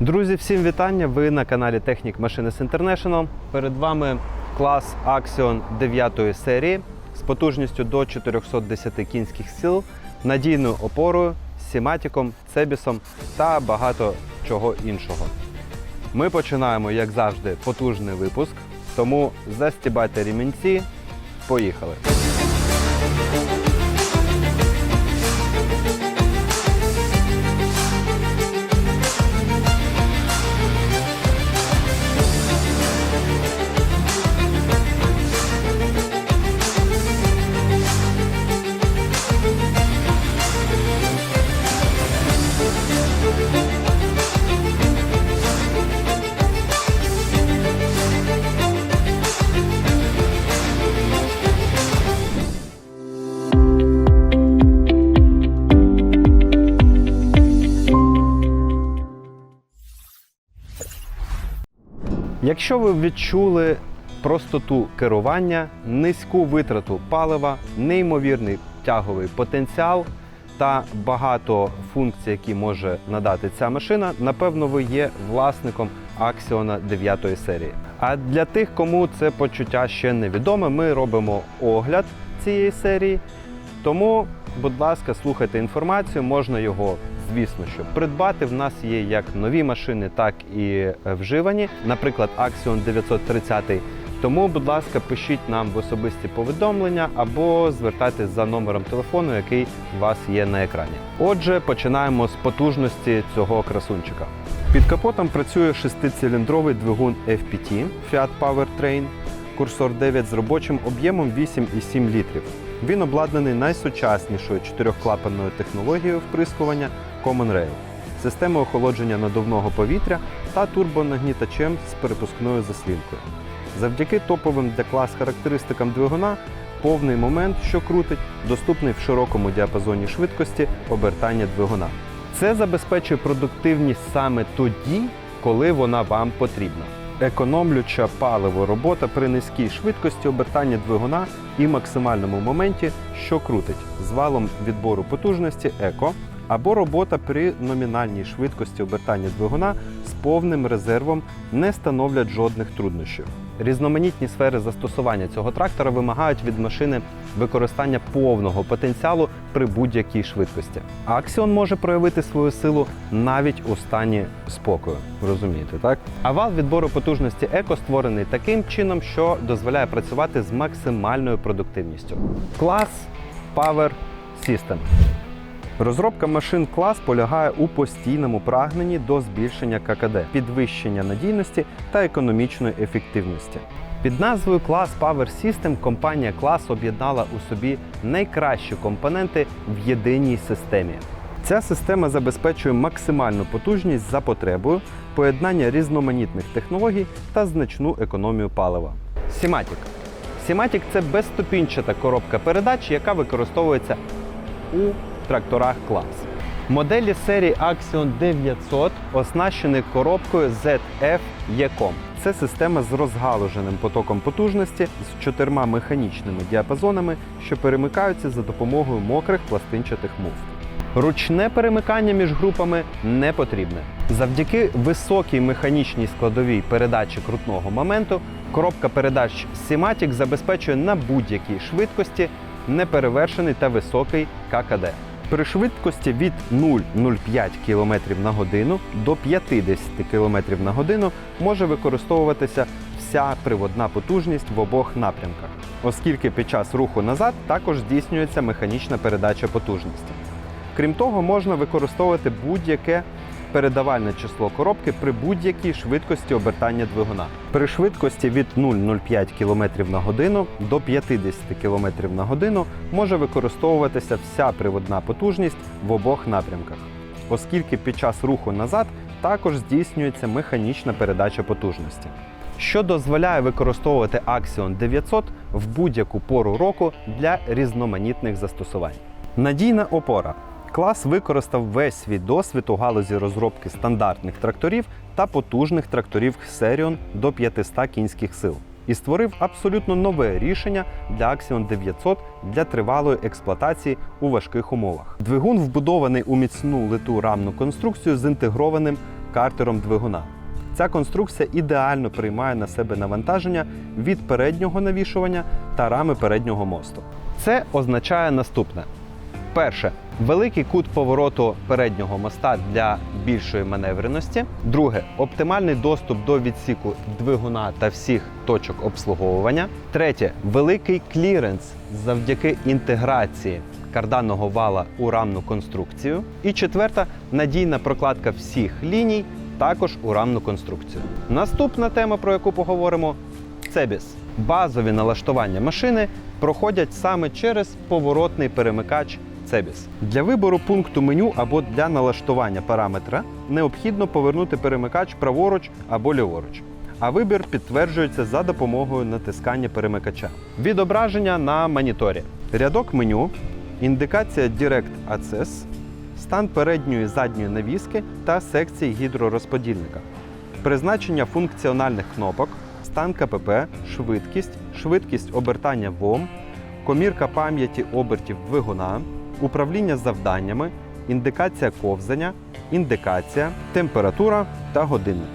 Друзі, всім вітання! Ви на каналі Technic Machines International. Перед вами клас Axion 9 серії з потужністю до 410 кінських сил, надійною опорою, сіматіком, цебісом та багато чого іншого. Ми починаємо, як завжди, потужний випуск, тому застібайте рімінці. Поїхали! Якщо ви відчули простоту керування, низьку витрату палива, неймовірний тяговий потенціал та багато функцій, які може надати ця машина, напевно, ви є власником Axion 9 серії. А для тих, кому це почуття ще невідоме, ми робимо огляд цієї серії. Тому, будь ласка, слухайте інформацію, можна його, звісно, що придбати. В нас є як нові машини, так і е, вживані, наприклад, Axion 930. Тому, будь ласка, пишіть нам в особисті повідомлення або звертайтесь за номером телефону, який у вас є на екрані. Отже, починаємо з потужності цього красунчика. Під капотом працює шестициліндровий двигун FPT Fiat Powertrain, курсор 9 з робочим об'ємом 8,7 літрів. Він обладнаний найсучаснішою чотирьохклапанною технологією вприскування Common Rail, системою охолодження надувного повітря та турбонагнітачем з перепускною заслінкою. Завдяки топовим для клас характеристикам двигуна повний момент, що крутить, доступний в широкому діапазоні швидкості обертання двигуна. Це забезпечує продуктивність саме тоді, коли вона вам потрібна. Економлюча паливо робота при низькій швидкості обертання двигуна і максимальному моменті, що крутить з валом відбору потужності еко, або робота при номінальній швидкості обертання двигуна з повним резервом не становлять жодних труднощів. Різноманітні сфери застосування цього трактора вимагають від машини використання повного потенціалу при будь-якій швидкості. Аксіон може проявити свою силу навіть у стані спокою. Розумієте, так? А вал відбору потужності еко створений таким чином, що дозволяє працювати з максимальною продуктивністю. Клас Power System. Розробка машин клас полягає у постійному прагненні до збільшення ККД, підвищення надійності та економічної ефективності. Під назвою клас Power System компанія клас об'єднала у собі найкращі компоненти в єдиній системі. Ця система забезпечує максимальну потужність за потребою, поєднання різноманітних технологій та значну економію палива. Сіматік. Сіматік це безступінчата коробка передач, яка використовується у тракторах клас. Моделі серії Axion 900 оснащені коробкою ZF Ecom. Це система з розгалуженим потоком потужності з чотирма механічними діапазонами, що перемикаються за допомогою мокрих пластинчатих муфт. Ручне перемикання між групами не потрібне. Завдяки високій механічній складовій передачі крутного моменту коробка передач Simatic забезпечує на будь-якій швидкості неперевершений та високий ККД. При швидкості від 0,05 км на годину до 50 км на годину може використовуватися вся приводна потужність в обох напрямках, оскільки під час руху назад також здійснюється механічна передача потужності. Крім того, можна використовувати будь-яке передавальне число коробки при будь-якій швидкості обертання двигуна. При швидкості від 0,05 км на годину до 50 км на годину може використовуватися вся приводна потужність в обох напрямках, оскільки під час руху назад також здійснюється механічна передача потужності. Що дозволяє використовувати Axion 900 в будь-яку пору року для різноманітних застосувань. Надійна опора. Клас використав весь свій досвід у галузі розробки стандартних тракторів та потужних тракторів Xerion до 500 кінських сил і створив абсолютно нове рішення для Axion 900 для тривалої експлуатації у важких умовах. Двигун вбудований у міцну литу рамну конструкцію з інтегрованим картером двигуна. Ця конструкція ідеально приймає на себе навантаження від переднього навішування та рами переднього мосту. Це означає наступне: перше, великий кут повороту переднього моста для більшої маневреності. Друге оптимальний доступ до відсіку двигуна та всіх точок обслуговування. Третє великий кліренс завдяки інтеграції карданного вала у рамну конструкцію. І четверта надійна прокладка всіх ліній також у рамну конструкцію. Наступна тема, про яку поговоримо, Цебіс. Базові налаштування машини проходять саме через поворотний перемикач Цебіс. Для вибору пункту меню або для налаштування параметра необхідно повернути перемикач праворуч або ліворуч. А вибір підтверджується за допомогою натискання перемикача. Відображення на моніторі. Рядок меню, індикація Direct Access, стан передньої і задньої навіски та секції гідророзподільника, призначення функціональних кнопок, стан КПП, швидкість, швидкість обертання ВОМ, комірка пам'яті обертів двигуна, управління завданнями, індикація ковзання, індикація, температура та годинник,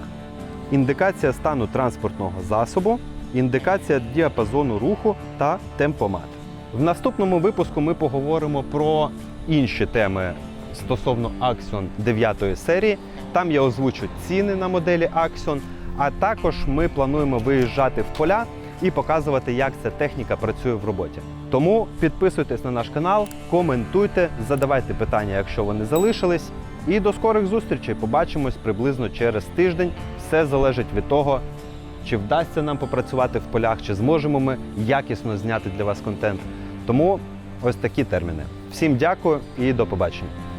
індикація стану транспортного засобу, індикація діапазону руху та темпомат. В наступному випуску ми поговоримо про інші теми стосовно Axion 9 серії. Там я озвучу ціни на моделі Axion, а також ми плануємо виїжджати в поля і показувати, як ця техніка працює в роботі. Тому підписуйтесь на наш канал, коментуйте, задавайте питання, якщо вони залишились. І до скорих зустрічей. Побачимось приблизно через тиждень. Все залежить від того, чи вдасться нам попрацювати в полях, чи зможемо ми якісно зняти для вас контент. Тому ось такі терміни. Всім дякую і до побачення.